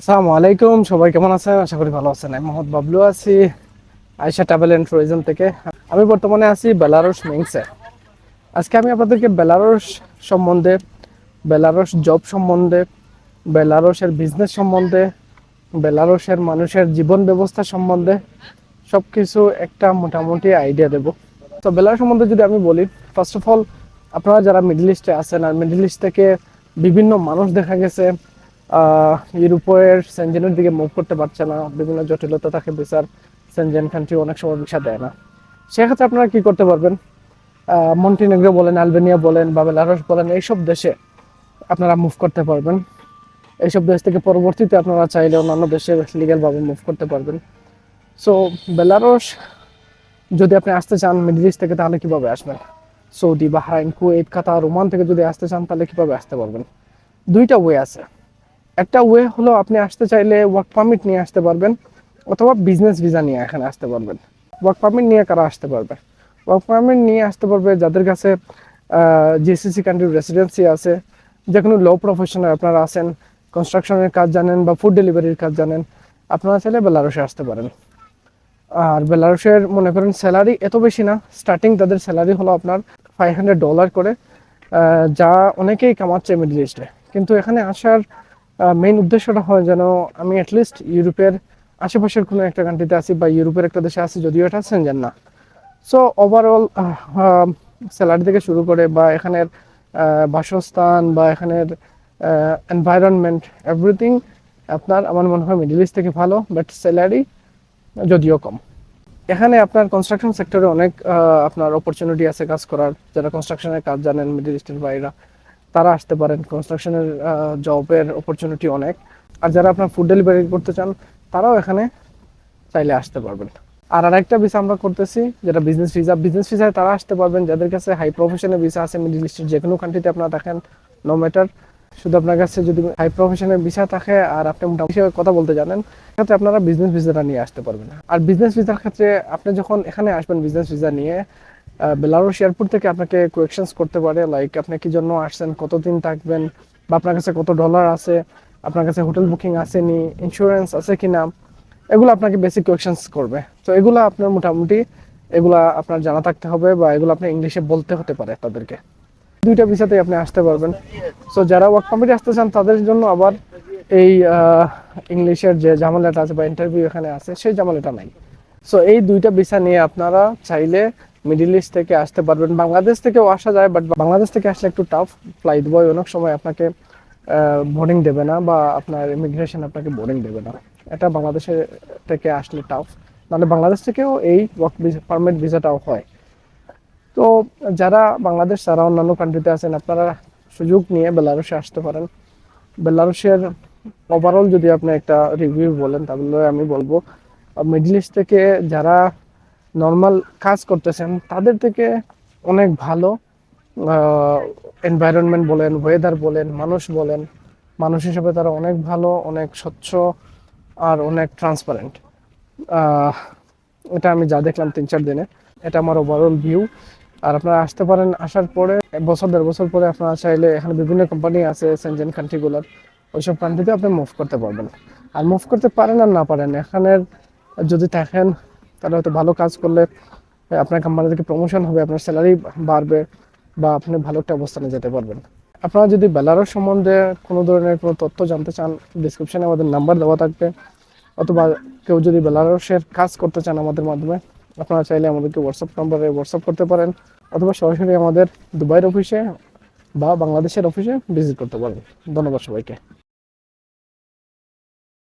আসসালামু আলাইকুম, সবাই কেমন আছেন? আশা করি ভালো আছেন। আমি মোহাম্মদ বাবলু আছি আয়সা ট্রাভেল অ্যান্ড ট্যুরিজম থেকে। আমি বর্তমানে আছি বেলারস মিংসে আজকে আমি আপনাদেরকে বেলারস সম্বন্ধে, বেলারস জব সম্বন্ধে, বেলারসের বিজনেস সম্বন্ধে, বেলারসের মানুষের জীবন ব্যবস্থা সম্বন্ধে সব কিছু একটা মোটামুটি আইডিয়া দেব। তো বেলারস সম্বন্ধে যদি আমি বলি ফার্স্ট অফ অল আপনারা যারা মিডল ইস্টে আছেন আর মিডল ইস্ট থেকে বিভিন্ন মানুষ দেখা গেছে ইউরোপের সেনজেনের দিকে মুভ করতে পারছে না। বিভিন্ন জটিলতা থাকে, বিচার সেনজেন কান্ট্রি অনেক সময় ভিসা দেয় না। সেক্ষেত্রে আপনারা কি করতে পারবেন? মন্টিনেগ্রো বলেন, আলবেনিয়া বলেন, বা বেলারস বলেন, এইসব দেশে আপনারা মুভ করতে পারবেন। এইসব দেশ থেকে পরবর্তীতে আপনারা চাইলে অন্যান্য দেশে লিগ্যালভাবে মুভ করতে পারবেন। সো বেলারস, যদি আপনি আসতে চান মিডল ইস্ট থেকে, তাহলে কীভাবে আসবেন? Saudi Bahrain Kuwait Qatar Oman থেকে যদি আসতে চান, তাহলে কীভাবে আসতে পারবেন? দুইটা ওয়ে আছে। একটা ওয়ে হলো আপনি আসতে চাইলে ওয়ার্ক পারমিট নিয়ে আসতে পারবেন, অথবা বিজনেস ভিসা নিয়ে এখানে আসতে পারবেন। ওয়ার্ক পারমিট নিয়ে কারা আসতে পারবে? ওয়ার্ক পারমিট নিয়ে আসতে পারবে যাদের কাছে জিসিসি কান্ট্রির রেসিডেন্সি আছে যে কোনো লো প্রফেশনাল আপনারা আছেন কনস্ট্রাকশনের কাজ জানেন বা ফুড ডেলিভারির কাজ জানেন, আপনারা চাইলে বেলারসে আসতে পারেন। আর বেলারসের মনে করেন স্যালারি এত বেশি না স্টার্টিং তাদের স্যালারি হলো আপনার ফাইভ হান্ড্রেড ডলার করে যা অনেকেই কামাচ্ছে মিডল ইস্টে কিন্তু এখানে আসার মেইন উদ্দেশ্যটা হয় যেন আমি অ্যাটলিস্ট ইউরোপের আশেপাশের কোনো একটা কান্ট্রিতে আছি বা ইউরোপের একটা দেশে আছি, যদিও এটা সেনজেন না। সো ওভারঅল স্যালারি থেকে শুরু করে বা এখানের বাসস্থান বা এখানের এনভায়রনমেন্ট এভরিথিং আপনার আমার মনে হয় মিডল ইস্ট থেকে ভালো বাট স্যালারি যদিও কম। এখানে আপনার কনস্ট্রাকশন সেক্টরে অনেক আপনার অপরচুনিটি আছে কাজ করার, যারা কনস্ট্রাকশনের কাজ জানেন মিডল ইস্টের বাইরা তারা আসতে পারেন। কনস্ট্রাকশনের জবের অপরচুনিটি অনেক। আর যারা আপনার ফুড ডেলিভারি করতে চান, তারাও এখানে চাইলে আসতে পারবেন। আর আরেকটা ভিসা আমরা করতেছি, যেটা বিজনেস ভিসা বিজনেস ভিসায় তারা আসতে পারবেন। যাদের কাছে হাই প্রফেশনের ভিসা আছে মিডল ইস্টের যে কোনো কান্ট্রিতে আপনারা দেখেন নো ম্যাটার শুধু আপনার কাছে যদি হাই প্রফেশনের ভিসা থাকে, আর আপনি মোটামুটি কথা বলতে জানেন, সেক্ষেত্রে আপনারা বিজনেস ভিসাটা নিয়ে আসতে পারবেন। আর বিজনেস ভিসার ক্ষেত্রে আপনি যখন এখানে আসবেন বিজনেস ভিসা নিয়ে বেলারুস এয়ারপোর্ট থেকে আপনাকে কোয়েকশনস করতে পারে লাইক আপনি কি জন্য আসছেন, কতদিন থাকবেন, বা আপনার কাছে কত ডলার আছে, আপনার কাছে হোটেল বুকিং আছে নি ইন্স্যুরেন্স আছে কি না এগুলো আপনাকে বেসিক কোয়েকশনস করবে। তো এগুলো আপনার মোটামুটি, এগুলা আপনার জানা থাকতে হবে, বা এগুলো আপনি ইংলিশে বলতে হতে পারে তাদেরকে। দুইটা ভিসাতেই আপনি আসতে পারবেন। সো যারা ওয়ার্ক পারমিটে আসতে চান, তাদের জন্য আবার এই ইংলিশের যে ঝামেলাটা আছে, বা ইন্টারভিউ এখানে আছে, সেই ঝামেলাটা নাই। সো এই দুইটা ভিসা নিয়ে আপনারা চাইলে মিডিল ইস্ট থেকে আসতে পারবেন। বাংলাদেশ থেকেও আসা যায় বাট বাংলাদেশ থেকে আসলে একটু টাফ ফ্লাইট বয় অনেক সময় আপনাকে বোর্ডিং দেবে না বা আপনার ইমিগ্রেশন আপনাকে বোর্ডিং দেবে না। এটা বাংলাদেশে থেকে আসলে টাফ নাহলে বাংলাদেশ থেকেও এই ওয়ার্ক পারমিট ভিসাটাও হয়। তো যারা বাংলাদেশ ছাড়া অন্যান্য কান্ট্রিতে আছেন, আপনারা সুযোগ নিয়ে বেলারুসে আসতে পারেন। বেলারুসের ওভারঅল যদি আপনি একটা রিভিউ বলেন, তাহলে আমি বলব মিডল ইস্ট থেকে যারা নর্মাল কাজ করতেছেন, তাদের থেকে অনেক ভালো এনভায়রনমেন্ট বলেন ওয়েদার বলেন, মানুষ বলেন, মানুষ হিসেবে তারা অনেক ভালো, অনেক স্বচ্ছ আর অনেক ট্রান্সপারেন্ট এটা আমি যা দেখলাম তিন চার দিনে, এটা আমার ওভারঅল ভিউ আর আপনারা আসতে পারেন আসার পরে বছর, দেড় বছর পরে আপনারা চাইলে এখানে বিভিন্ন কোম্পানি আছে সেনজেন কান্ট্রিগুলোর ওইসব কান্ট্রিতে আপনি মুভ করতে পারবেন। আর মুভ করতে পারেন আর না পারেন, এখানের যদি থাকেন তাহলে হয়তো ভালো কাজ করলে আপনার কোম্পানি থেকে প্রমোশন হবে, আপনার স্যালারি বাড়বে বা আপনি ভালো একটা অবস্থানে যেতে পারবেন। আপনারা যদি বেলারস সম্বন্ধে কোনো ধরনের কোনো তথ্য জানতে চান ডিসক্রিপশনে আমাদের নাম্বার দেওয়া থাকবে। অথবা কেউ যদি বেলারসের কাজ করতে চান আমাদের মাধ্যমে, আপনারা চাইলে আমাদেরকে হোয়াটসঅ্যাপ নাম্বারে হোয়াটসঅ্যাপ করতে পারেন, অথবা সরাসরি আমাদের দুবাইয়ের অফিসে বা বাংলাদেশের অফিসে ভিজিট করতে পারেন। ধন্যবাদ সবাইকে।